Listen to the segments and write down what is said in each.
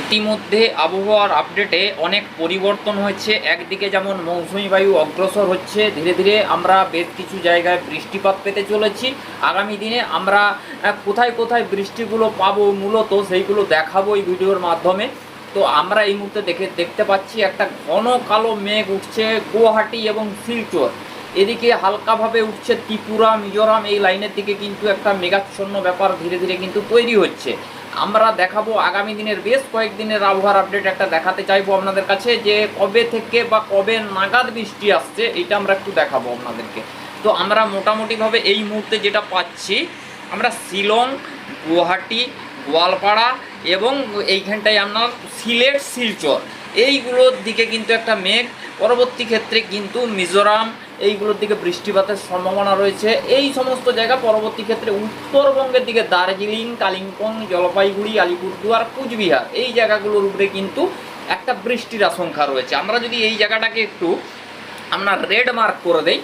ইতিমধ্যে আবহাওয়ার আপডেটে অনেক পরিবর্তন হয়েছে। একদিকে যেমন মৌসুমি বায়ু অগ্রসর হচ্ছে, ধীরে ধীরে আমরা বেশ কিছু জায়গায় বৃষ্টিপাত পেতে চলেছি। আগামী দিনে আমরা কোথায় কোথায় বৃষ্টিগুলো পাবো মূলত সেইগুলো দেখাবো এই ভিডিওর মাধ্যমে। তো আমরা এই মুহূর্তে দেখে, দেখতে পাচ্ছি একটা ঘন কালো মেঘ উঠছে গুয়াহাটি এবং শিলচর। এদিকে হালকাভাবে উঠছে ত্রিপুরা, মিজোরাম, এই লাইনের দিকে কিন্তু একটা মেঘাচ্ছন্ন ব্যাপার ধীরে ধীরে কিন্তু তৈরি হচ্ছে। আমরা দেখাবো আগামী দিনের বেশ কয়েকদিনের আবহাওয়ার আপডেট একটা দেখাতে চাইব আপনাদের কাছে যে কবে থেকে বা কবে নাগাদ বৃষ্টি আসছে এটা আমরা একটু দেখাবো আপনাদেরকে। তো আমরা মোটামুটিভাবে এই মুহূর্তে যেটা পাচ্ছি, আমরা শিলং, গুয়াহাটি, গোয়ালপাড়া এবং এইখানটায় আপনার সিলেট, শিলচর। এইগুলোর দিকে কিন্তু একটা মেঘ। পরবর্তী ক্ষেত্রে কিন্তু মিজোরাম এইগুলোর দিকে বৃষ্টিপাতের সম্ভাবনা রয়েছে। এই সমস্ত জায়গা পরবর্তী ক্ষেত্রে উত্তরবঙ্গের দিকে দার্জিলিং, কালিম্পং, জলপাইগুড়ি, আলিপুরদুয়ার, কুচবিহার এই জায়গাগুলোর উপরে কিন্তু একটা বৃষ্টির আশঙ্কা রয়েছে। আমরা যদি এই জায়গাটাকে একটু আমরা রেড মার্ক করে দেই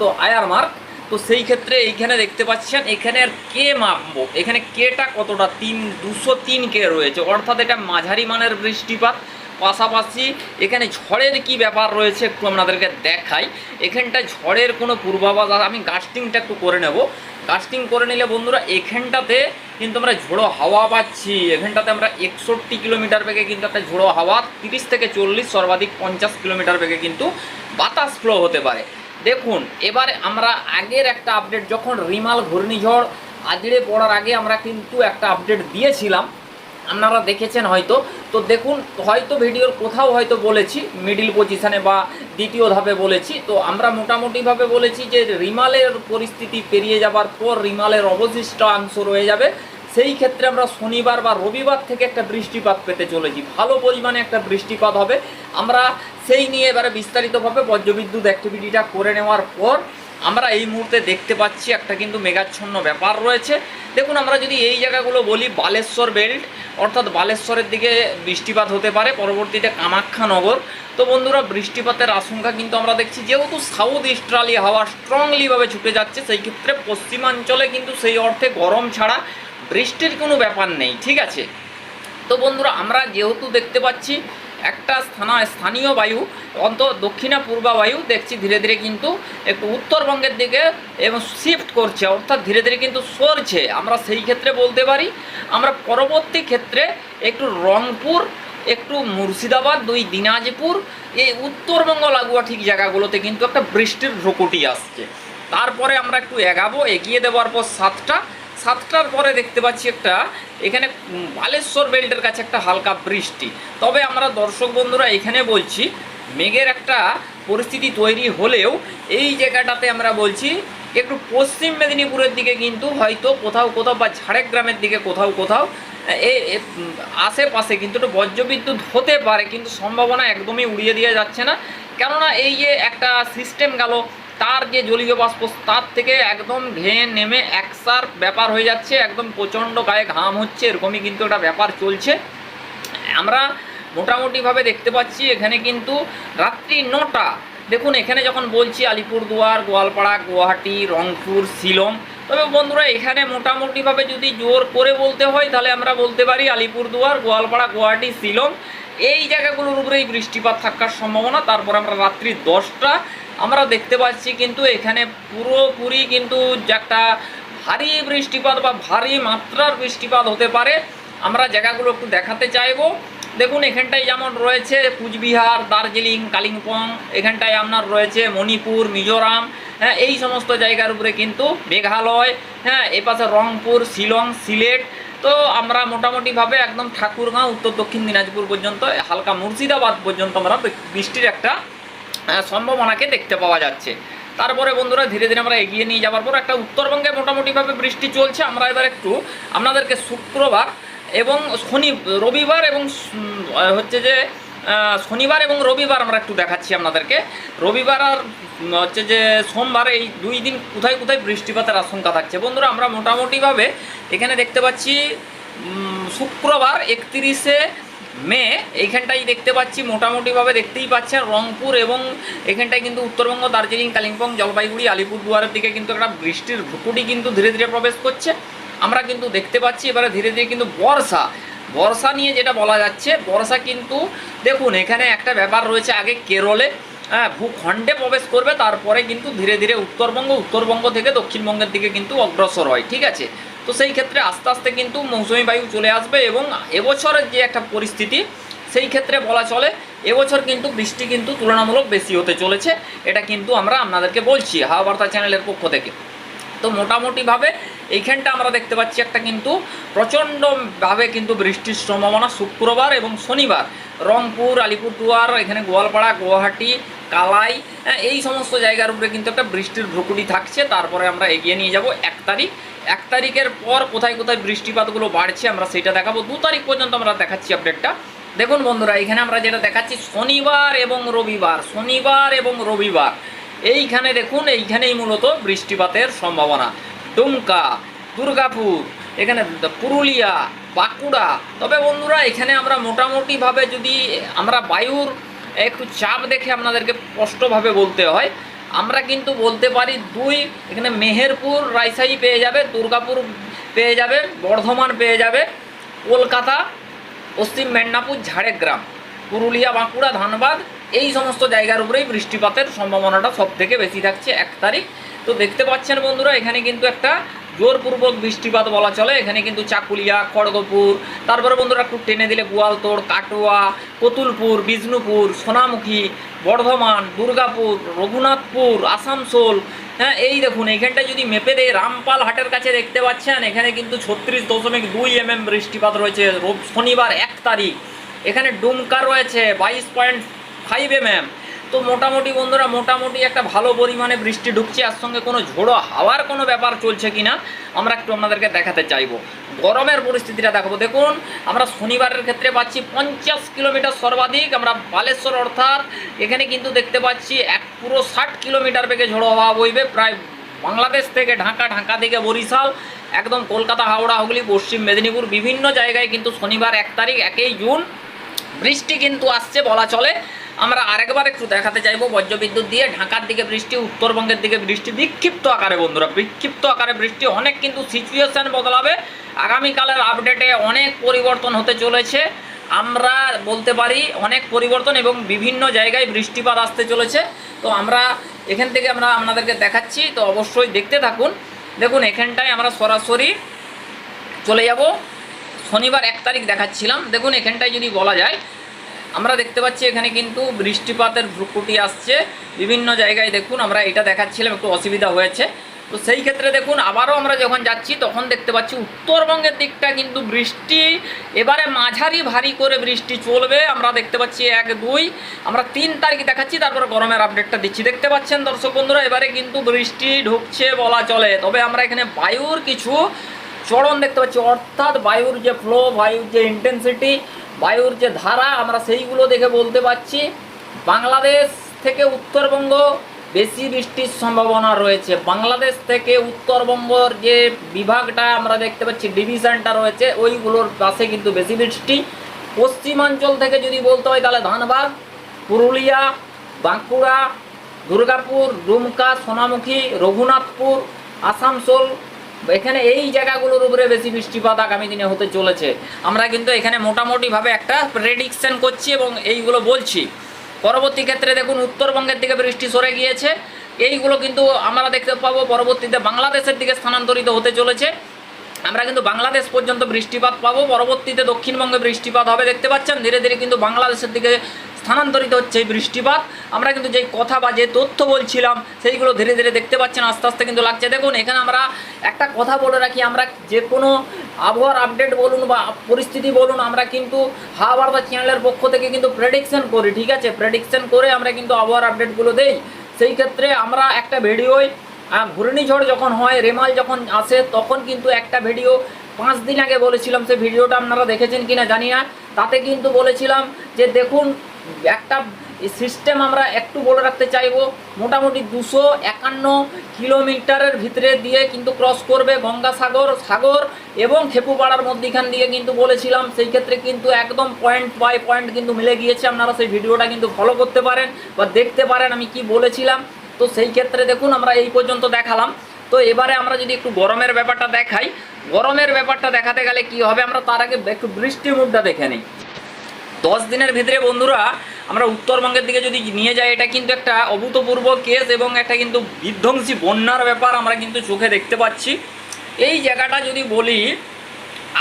তো আয়ার মার্ক, তো সেই ক্ষেত্রে এইখানে দেখতে পাচ্ছেন, এখানে আর কে মাপবো? এখানে কেটা কতটা? তিন, দুশো তিন কে রয়েছে। অর্থাৎ এটা মাঝারি মানের বৃষ্টিপাত। পাশাপাশি এখানে ঝড়ের কি ব্যাপার রয়েছে একটু আপনাদেরকে দেখাই। এখানটা ঝড়ের কোনো পূর্বাভাস আমি গাস্টিংটা একটু করে নেব। কাস্টিং করে নিলে বন্ধুরা, এখানটাতে কিন্তু আমরা ঝোড়ো হাওয়া পাচ্ছি। এখানটাতে আমরা একষট্টি কিলোমিটার বেগে কিন্তু একটা ঝোড়ো হাওয়া, তিরিশ থেকে চল্লিশ, সর্বাধিক পঞ্চাশ কিলোমিটার বেগে কিন্তু বাতাস ফ্লো হতে পারে। দেখুন, এবারে আমরা আগের একটা আপডেট যখন রিমাল ঘূর্ণিঝড় আজড়ে পড়ার আগে আমরা কিন্তু একটা আপডেট দিয়েছিলাম। আপনারা দেখেছেন হয়তো। তো দেখুন, হয়তো ভিডিওর কোথাও হয়তো বলেছি মিডিল পজিশনে বা দ্বিতীয় ধাপে বলেছি। তো আমরা মোটামুটিভাবে বলেছি যে রিমালের পরিস্থিতি পেরিয়ে যাবার পর রিমালের অবশিষ্ট অংশ রয়ে যাবে। সেই ক্ষেত্রে আমরা শনিবার বা রবিবার থেকে একটা বৃষ্টিপাত পেতে চলেছি। ভালো পরিমাণে একটা বৃষ্টিপাত হবে। আমরা সেই নিয়ে এবারে বিস্তারিতভাবে বজ্রবিদ্যুৎ অ্যাক্টিভিটিটা করে নেওয়ার পর আমরা এই মুহূর্তে দেখতে পাচ্ছি একটা কিন্তু মেঘাচ্ছন্ন ব্যাপার রয়েছে। দেখুন, আমরা যদি এই জায়গাগুলো বলি, বালেশ্বর বেল্ট, অর্থাৎ বালেশ্বরের দিকে বৃষ্টিপাত হতে পারে, পরবর্তীতে কামাখ্যানগর তো বন্ধুরা, বৃষ্টিপাতের আশঙ্কা কিন্তু আমরা দেখছি, যেহেতু সাউথ ইস্ট্রালি হাওয়া স্ট্রংলিভাবে ছুটে যাচ্ছে, সেই ক্ষেত্রে পশ্চিমাঞ্চলে কিন্তু সেই অর্থে গরম ছাড়া বৃষ্টির কোনো ব্যাপার নেই, ঠিক আছে? তো বন্ধুরা, আমরা যেহেতু দেখতে পাচ্ছি একটা স্থানা স্থানীয় বায়ু, অন্ত দক্ষিণা পূর্বা বায়ু দেখছি ধীরে ধীরে কিন্তু একটু উত্তরবঙ্গের দিকে এবং শিফট করছে, অর্থাৎ ধীরে ধীরে কিন্তু সরছে। আমরা সেই ক্ষেত্রে বলতে পারি, আমরা পরবর্তী ক্ষেত্রে একটু রংপুর, একটু মুর্শিদাবাদ, দুই দিনাজপুর, এই উত্তরবঙ্গ লাগোয়া ঠিক জায়গাগুলোতে কিন্তু একটা বৃষ্টির ভ্রকুটি আসছে। তারপরে আমরা একটু এগাবো, এগিয়ে দেওয়ার পর সাতটা সাতটার পরে দেখতে পাচ্ছি একটা, এখানে বালেশ্বর বেল্টের কাছে একটা হালকা বৃষ্টি। তবে আমরা দর্শক বন্ধুরা এখানে বলছি, মেঘের একটা পরিস্থিতি তৈরি হলেও এই জায়গাটাতে আমরা বলছি, একটু পশ্চিম মেদিনীপুরের দিকে কিন্তু হয়তো কোথাও কোথাও বা ঝাড়গ্রামের দিকে কোথাও কোথাও আশেপাশে কিন্তু একটু বজ্রবিদ্যুৎ হতে পারে, কিন্তু সম্ভাবনা একদমই উড়িয়ে দিয়ে যাচ্ছে না। কেননা এই যে একটা সিস্টেম গেল তার যে জলীয় বাষ্প, তার থেকে একদম ঘেয়ে নেমে একসার ব্যাপার হয়ে যাচ্ছে, একদম প্রচণ্ড গায়ে ঘাম হচ্ছে, এরকমই কিন্তু একটা ব্যাপার চলছে। আমরা মোটামুটিভাবে দেখতে পাচ্ছি, এখানে কিন্তু রাত্রি নটা। দেখুন, এখানে যখন বলছি আলিপুরদুয়ার, গোয়ালপাড়া, গুয়াহাটি, রংপুর, শিলং, তবে বন্ধুরা, এখানে মোটামুটিভাবে যদি জোর করে বলতে হয়, তাহলে আমরা বলতে পারি আলিপুরদুয়ার, গোয়ালপাড়া, গুয়াহাটি, শিলং। এই জায়গাগুলোর উপরেই বৃষ্টিপাত থাকার সম্ভাবনা। তারপর আমরা রাত্রি দশটা, আমরা দেখতে পাচ্ছি কিন্তু এখানে পুরোপুরি কিন্তু একটা ভারী বৃষ্টিপাত বা ভারী মাত্রার বৃষ্টিপাত হতে পারে। আমরা জায়গাগুলো একটু দেখাতে চাইব। দেখুন, এখানটায় যেমন রয়েছে কুচবিহার, দার্জিলিং, কালিম্পং, এখানটায় আপনার রয়েছে মণিপুর, মিজোরাম হ্যাঁ এই সমস্ত জায়গার উপরে কিন্তু মেঘালয় হ্যাঁ এপাশে রংপুর, শিলং, সিলেট তো আমরা মোটামুটিভাবে একদম ঠাকুরগাঁও উত্তর দক্ষিণ দিনাজপুর পর্যন্ত, হালকা মুর্শিদাবাদ পর্যন্ত আমরা বৃষ্টির একটা সম্ভাবনাকে দেখতে পাওয়া যাচ্ছে। তারপরে বন্ধুরা, ধীরে ধীরে আমরা এগিয়ে নিয়ে যাওয়ার পর একটা উত্তরবঙ্গে মোটামুটিভাবে বৃষ্টি চলছে। আমরা এবার একটু আপনাদেরকে শুক্রবার এবং শনি, রবিবার এবং হচ্ছে যে শনিবার এবং রবিবার আমরা একটু দেখাচ্ছি আপনাদেরকে। রবিবার আর হচ্ছে যে সোমবার এই দুই দিন কোথায় কোথায় বৃষ্টিপাতের আশঙ্কা থাকছে। বন্ধুরা, আমরা মোটামুটিভাবে এখানে দেখতে পাচ্ছি শুক্রবার একত্রিশে মে এইখানটাই দেখতে পাচ্ছি, মোটামুটিভাবে দেখতেই পাচ্ছেন রংপুর এবং এখানটায় কিন্তু উত্তরবঙ্গ, দার্জিলিং, কালিম্পং, জলপাইগুড়ি, আলিপুরদুয়ারের দিকে কিন্তু একটা বৃষ্টির ভুকুটি কিন্তু ধীরে ধীরে প্রবেশ করছে। আমরা কিন্তু দেখতে পাচ্ছি, এবারে ধীরে ধীরে কিন্তু বর্ষা বর্ষা নিয়ে যেটা বলা যাচ্ছে, বর্ষা কিন্তু দেখুন, এখানে একটা ব্যাপার রয়েছে আগে কেরলে হ্যাঁ ভূখণ্ডে প্রবেশ করবে, তারপরে কিন্তু ধীরে ধীরে উত্তরবঙ্গ উত্তরবঙ্গ থেকে দক্ষিণবঙ্গের দিকে কিন্তু অগ্রসর হয়, ঠিক আছে? তো সেই ক্ষেত্রে আস্তে আস্তে কিন্তু মৌসুমি বায়ু চলে আসবে এবং এবছরের যে একটা পরিস্থিতি, সেই ক্ষেত্রে বলা চলে, এবছর কিন্তু বৃষ্টি কিন্তু তুলনামূলক বেশি হতে চলেছে, এটা কিন্তু আমরা আপনাদেরকে বলছি, হাওয়া বার্তা চ্যানেলের পক্ষ থেকে। তো মোটামুটিভাবে এইখানটা আমরা দেখতে পাচ্ছি একটা কিন্তু প্রচণ্ডভাবে কিন্তু বৃষ্টির সম্ভাবনা শুক্রবার এবং শনিবার। রংপুর আলিপুরদুয়ার এখানে গোয়ালপাড়া গুয়াহাটি কালাই হ্যাঁ, এই সমস্ত জায়গার উপরে কিন্তু একটা বৃষ্টির ভ্রুকুটি থাকছে। তারপরে আমরা এগিয়ে নিয়ে যাব এক তারিখ। এক তারিখের পর কোথায় কোথায় বৃষ্টিপাতগুলো বাড়ছে আমরা সেটা দেখাবো। দু তারিখ পর্যন্ত আমরা দেখাচ্ছি আপডেটটা দেখুন বন্ধুরা এখানে আমরা যেটা দেখাচ্ছি শনিবার এবং রবিবার শনিবার এবং রবিবার। এইখানে দেখুন এইখানেই মূলত বৃষ্টিপাতের সম্ভাবনা। ডুমকা দুর্গাপুর, এখানে পুরুলিয়া, বাঁকুড়া। তবে বন্ধুরা, এখানে আমরা মোটামুটিভাবে যদি আমরা বায়ুর একটু চাপ দেখে আপনাদেরকে স্পষ্টভাবে বলতে হয়, আমরা কিন্তু বলতে পারি দুই, এখানে মেহেরপুর রাইসাই পেয়ে যাবে, দুর্গাপুর পেয়ে যাবে, বর্ধমান পেয়ে যাবে, কলকাতা, পশ্চিম মেদিনীপুর, ঝাড়গ্রাম, পুরুলিয়া, বাঁকুড়া, ধানবাদ, এই সমস্ত জায়গার উপরেই বৃষ্টিপাতের সম্ভাবনাটা সব থেকে বেশি থাকছে এক তারিখ। তো দেখতে পাচ্ছেন বন্ধুরা, এখানে কিন্তু একটা জোরপূর্বক বৃষ্টিপাত বলা চলে। এখানে কিন্তু চাকুলিয়া, খড়গপুর, তারপরে বন্ধুরা একটু টেনে দিলে গোয়ালতোড়, কাটোয়া, কতুলপুর, বিষ্ণুপুর, সোনামুখী, বর্ধমান, দুর্গাপুর, রঘুনাথপুর, আসানসোল। হ্যাঁ এই দেখুন এখানটা যদি মেপে দেয় রামপাল হাটের কাছে দেখতে পাচ্ছেন, এখানে কিন্তু ছত্রিশ দশমিক দুই এম এম বৃষ্টিপাত রয়েছে শনিবার এক তারিখ। এখানে ডুমকা রয়েছে, বাইশ পয়েন্ট ফাইভ এম এম তো মোটামুটি বন্ধুরা, মোটামুটি একটা ভালো পরিমাণে বৃষ্টি ঢুকছে, আর সঙ্গে কোনো ঝোড়ো হাওয়ার কোনো ব্যাপার চলছে কিনা, আমরা একটু আপনাদেরকে দেখাতে চাইব। গরমের পরিস্থিতিটা দেখাবো। দেখুন, আমরা শনিবারের ক্ষেত্রে পাচ্ছি পঞ্চাশ কিলোমিটার সর্বাধিক, আমরা বালেশ্বর অর্থাৎ এখানে কিন্তু দেখতে পাচ্ছি এক পুরো ষাট কিলোমিটার বেগে ঝোড়ো হাওয়া বইবে, প্রায় বাংলাদেশ থেকে ঢাকা ঢাকা থেকে বরিশাল, একদম কলকাতা, হাওড়া, হুগলি, পশ্চিম মেদিনীপুর, বিভিন্ন জায়গায় কিন্তু শনিবার এক তারিখ, একই জুন, বৃষ্টি কিন্তু আসছে বলা চলে। আমরা আরেকবার একটু দেখাতে চাইব, বজ্রবিদ্যুৎ দিয়ে ঢাকার দিকে বৃষ্টি, উত্তরবঙ্গের দিকে বৃষ্টি, বিক্ষিপ্ত আকারে বন্ধুরা, বিক্ষিপ্ত আকারে বৃষ্টি, অনেক কিন্তু সিচুয়েশন বদলাবে। আগামীকালের আপডেটে অনেক পরিবর্তন হতে চলেছে। আমরা বলতে পারি অনেক পরিবর্তন এবং বিভিন্ন জায়গায় বৃষ্টিপাত আসতে চলেছে। তো আমরা এখান থেকে আমরা আপনাদেরকে দেখাচ্ছি, তো অবশ্যই দেখতে থাকুন। দেখুন, এখানটায় আমরা সরাসরি চলে যাব। শনিবার এক তারিখ দেখাচ্ছিলাম। দেখুন, এখানটায় যদি বলা যায় আমরা দেখতে পাচ্ছি এখানে কিন্তু বৃষ্টিপাতের ভ্রুকুটি আসছে। বিভিন্ন জায়গায় দেখুন, আমরা এটা দেখাচ্ছিলাম, একটু অসুবিধা হয়েছে। তো সেই ক্ষেত্রে দেখুন, আবারও আমরা যখন যাচ্ছি, তখন দেখতে পাচ্ছি উত্তরবঙ্গের দিকটা কিন্তু বৃষ্টি, এবারে মাঝারি ভারী করে বৃষ্টি চলবে। আমরা দেখতে পাচ্ছি এক, দুই, আমরা তিন তারিখ দেখাচ্ছি, তারপর গরমের আপডেটটা দিচ্ছি। দেখতে পাচ্ছেন দর্শক বন্ধুরা, এবারে কিন্তু বৃষ্টি ঢুকছে বলা চলে। তবে আমরা এখানে বায়ুর কিছু চরণ দেখতে পাচ্ছি, অর্থাৎ বায়ুর যে ফ্লো বায়ুর যে ইন্টেন্সিটি বায়ুর যে ধারা, আমরা সেইগুলো দেখে বলতে পারছি। বাংলাদেশ থেকে উত্তরবঙ্গ, বেশি বৃষ্টির সম্ভাবনা রয়েছে। বাংলাদেশ থেকে উত্তরবঙ্গর যে বিভাগটা আমরা দেখতে পাচ্ছি, ডিভিশনটা রয়েছে, ওইগুলোর পাশে কিন্তু বেশি বৃষ্টি। পশ্চিমাঞ্চল থেকে যদি বলতে হয়, তাহলে ধানবাদ, পুরুলিয়া, বাঁকুড়া, দুর্গাপুর ডুমকা সোনামুখী, রঘুনাথপুর, আসানসোল এখানে এই জায়গাগুলোর উপরে বেশি বৃষ্টিপাত আগামী দিনে হতে চলেছে। আমরা কিন্তু এখানে মোটামুটিভাবে একটা প্রেডিকশন করছি এবং এইগুলো বলছি। পরবর্তী ক্ষেত্রে দেখুন, উত্তরবঙ্গের দিকে বৃষ্টি সরে গিয়েছে। এইগুলো কিন্তু আমরা দেখতে পাবো পরবর্তীতে বাংলাদেশের দিকে স্থানান্তরিত হতে চলেছে। আমরা কিন্তু বাংলাদেশ পর্যন্ত বৃষ্টিপাত পাবো। পরবর্তীতে দক্ষিণবঙ্গে বৃষ্টিপাত হবে, দেখতে পাচ্ছেন? ধীরে ধীরে কিন্তু বাংলাদেশের দিকে স্থানান্তরিত হচ্ছে এই বৃষ্টিপাত। আমরা কিন্তু যেই কথা বা যে তথ্য বলছিলাম, সেইগুলো ধীরে ধীরে দেখতে পাচ্ছেন, আস্তে আস্তে কিন্তু লাগছে। দেখুন, এখানে আমরা একটা কথা বলে রাখি, আমরা যে কোনো আবহাওয়ার আপডেট বলুন বা পরিস্থিতি বলুন, আমরা কিন্তু হাওয়া বার্তা চ্যানেলের পক্ষ থেকে কিন্তু প্রেডিকশন করি, ঠিক আছে? প্রেডিকশন করে আমরা কিন্তু আবহাওয়ার আপডেটগুলো দেই। সেই ক্ষেত্রে আমরা একটা ভিডিওয় ঘূর্ণিঝড় যখন হয়, রেমাল যখন আসে, তখন কিন্তু একটা ভিডিও পাঁচ দিন আগে বলেছিলাম। সেই ভিডিওটা আপনারা দেখেছেন কিনা জানি না। তাতে কিন্তু বলেছিলাম যে, দেখুন একটা সিস্টেম আমরা একটু বলে রাখতে চাইব, মোটামুটি দুশো একান্ন কিলোমিটারের ভিতরে দিয়ে কিন্তু ক্রস করবে গঙ্গাসাগর, সাগর এবং খেপুপাড়ার মধ্যিখান দিয়ে কিন্তু বলেছিলাম। সেই ক্ষেত্রে কিন্তু একদম পয়েন্ট বাই পয়েন্ট কিন্তু মিলে গিয়েছে। আপনারা সেই ভিডিওটা কিন্তু ফলো করতে পারেন বা দেখতে পারেন আমি কি বলেছিলাম। তো সেই ক্ষেত্রে দেখুন, আমরা এই পর্যন্ত দেখালাম। তো এবারে আমরা যদি একটু গরমের ব্যাপারটা দেখাই, গরমের ব্যাপারটা দেখাতে গেলে কি হবে? আমরা তার আগে একটু বৃষ্টির মুখটা দেখে নিই। দশ দিনের ভিতরে বন্ধুরা, আমরা উত্তরবঙ্গের দিকে যদি নিয়ে যাই, এটা কিন্তু একটা অভূতপূর্ব কেস এবং একটা কিন্তু বিধ্বংসী বন্যার ব্যাপার আমরা কিন্তু চোখে দেখতে পাচ্ছি। এই জায়গাটা যদি বলি,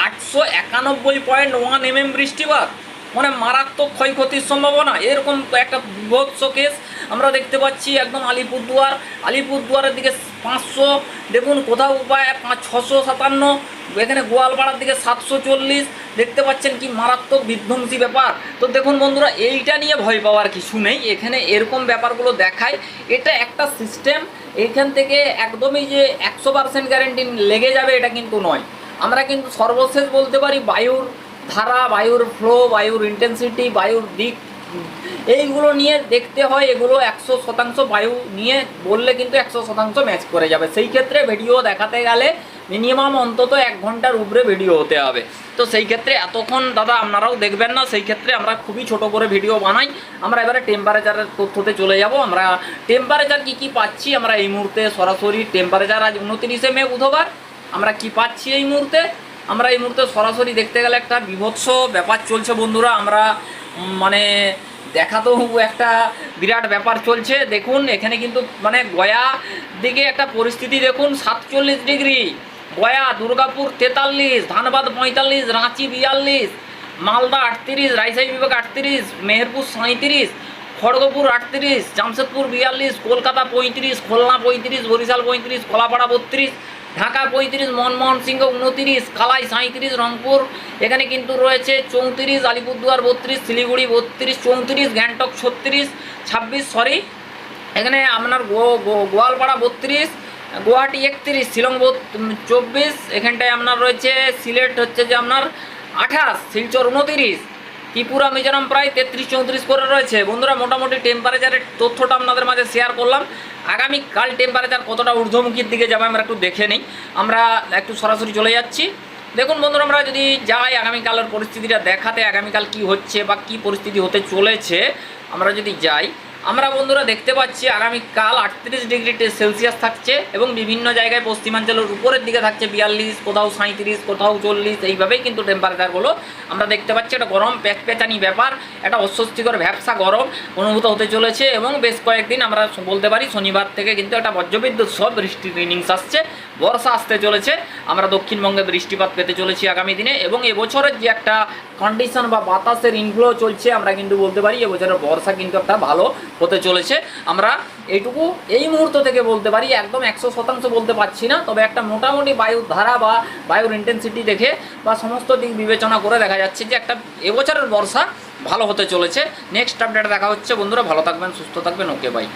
আটশো একানব্বই পয়েন্ট ওয়ান এম এম বৃষ্টিপাত মানে মারাত্মক ক্ষয়ক্ষতির সম্ভাবনা। এরকম একটা বিভৎস কেস আমরা দেখতে পাচ্ছি একদম আলিপুরদুয়ার, আলিপুরদুয়ারের দিকে পাঁচশো, দেখুন কোথাও উপায়, পাঁচ, ছশো সাতান্ন, এখানে গোয়ালপাড়ার দিকে সাতশো চল্লিশ, দেখতে পাচ্ছেন কি মারাত্মক বিধ্বংসী ব্যাপার। তো দেখুন বন্ধুরা, এইটা নিয়ে ভয় পাওয়ার কিছু নেই, এখানে এরকম ব্যাপারগুলো দেখায়। এটা একটা সিস্টেম এখান থেকে একদমই যে একশো পার্সেন্ট গ্যারেন্টি লেগে যাবে এটা কিন্তু নয়। আমরা কিন্তু সর্বশেষ বলতে পারি, বায়ুর ধারা, বায়ুর ফ্লো বায়ুর ইন্টেন্সিটি বায়ুর দিক এইগুলো নিয়ে দেখতে হয়, এগুলো একশো শতাংশ বায়ু নিয়ে বললে কিন্তু একশো শতাংশ ম্যাচ করে যাবে। সেই ক্ষেত্রে ভিডিও দেখাতে গেলে মিনিমাম অন্তত এক ঘণ্টার উপরে ভিডিও হতে হবে। তো সেই ক্ষেত্রে এতক্ষণ দাদা আপনারাও দেখবেন না, সেই ক্ষেত্রে আমরা খুবই ছোট করে ভিডিও বানাই। আমরা এবারে টেম্পারেচারের তথ্যতে চলে যাব। আমরা টেম্পারেচার কি কি পাচ্ছি, আমরা এই মুহূর্তে সরাসরি টেম্পারেচার আজ উনত্রিশে মে বুধবার, আমরা কি পাচ্ছি এই মুহূর্তে? আমরা এই মুহূর্তে সরাসরি দেখতে গেলে একটা বিভৎস ব্যাপার চলছে বন্ধুরা। আমরা মানে দেখা তো একটা বিরাট ব্যাপার চলছে। দেখুন, এখানে কিন্তু মানে গয়া দিকে একটা পরিস্থিতি দেখুন, সাতচল্লিশ ডিগ্রি। গয়া, দুর্গাপুর তেতাল্লিশ, ধানবাদ পঁয়তাল্লিশ, রাঁচি বিয়াল্লিশ, মালদা আটত্রিশ রাজশাহী বিভাগ আটত্রিশ, মেহেরপুর সাঁত্রিশ খড়গপুর আটত্রিশ, জামশেদপুর বিয়াল্লিশ, কলকাতা পঁয়ত্রিশ, খুলনা পঁয়ত্রিশ, বরিশাল পঁয়ত্রিশ কলাপাড়া বত্রিশ ঢাকা পঁয়ত্রিশ মনমোহন সিংহ উনতিরিশ, কালাই সাঁত্রিশ রংপুর, এখানে কিন্তু রয়েছে চৌত্রিশ, আলিপুরদুয়ার বত্রিশ, শিলিগুড়ি বত্রিশ, চৌত্রিশ, গ্যাংটক ছত্রিশ, ছাব্বিশ, সরি, এখানে আপনার গোয়ালপাড়া বত্রিশ, গুয়াহাটি একত্রিশ, শিলং চব্বিশ, এখানটায় আপনার রয়েছে সিলেট হচ্ছে যে আপনার আঠাশ, শিলচর উনতিরিশ ত্রিপুরা মিজোরাম প্রায় তেত্রিশ চৌত্রিশ করে রয়েছে। বন্ধুরা, মোটামুটি টেম্পারেচারের তথ্যটা আপনাদের মাঝে শেয়ার করলাম। আগামীকাল টেম্পারেচার কতটা ঊর্ধ্বমুখীর দিকে যাবে আমরা একটু দেখে নিই। আমরা একটু সরাসরি চলে যাচ্ছি। দেখুন বন্ধুরা, আমরা যদি যাই আগামীকালের পরিস্থিতিটা দেখাতে, আগামীকাল কি হচ্ছে বা কি পরিস্থিতি হতে চলেছে, আমরা যদি যাই আমরা বন্ধুরা দেখতে পাচ্ছি আগামীকাল আটত্রিশ ডিগ্রি সেলসিয়াস থাকছে এবং বিভিন্ন জায়গায় পশ্চিমাঞ্চলের উপরের দিকে থাকছে বিয়াল্লিশ, কোথাও সাঁত্রিশ কোথাও চল্লিশ, এইভাবেই কিন্তু টেম্পারেচারগুলো আমরা দেখতে পাচ্ছি। একটা গরম প্যাচপ্যাচানি ব্যাপার, একটা অস্বস্তিকর ব্যবসা গরম অনুভূত হতে চলেছে এবং বেশ কয়েকদিন আমরা বলতে পারি শনিবার থেকে কিন্তু একটা বজ্রবিদ্যুৎ সব বৃষ্টির ইনিংস আসছে, বর্ষা আসতে চলেছে। আমরা দক্ষিণবঙ্গে বৃষ্টিপাত পেতে চলেছি আগামী দিনে এবং এবছরের যে একটা কন্ডিশন বা বাতাসের ইনফ্লো চলছে আমরা কিন্তু বলতে পারি এবছরের বর্ষা কিন্তু একটা ভালো হতে চলেছে। আমরা এইটুকু এই মুহূর্ত থেকে বলতে পারি, একদম একশো শতাংশ বলতে পারছি না, তবে একটা মোটামুটি বায়ুর ধারা বা বায়ুর ইন্টেন্সিটি দেখে বা সমস্ত দিক বিবেচনা করে দেখা যাচ্ছে যে একটা এবছরের বর্ষা ভালো হতে চলেছে। নেক্সট আপডেট দেখা হচ্ছে। বন্ধুরা, ভালো থাকবেন, সুস্থ থাকবেন। Okay bye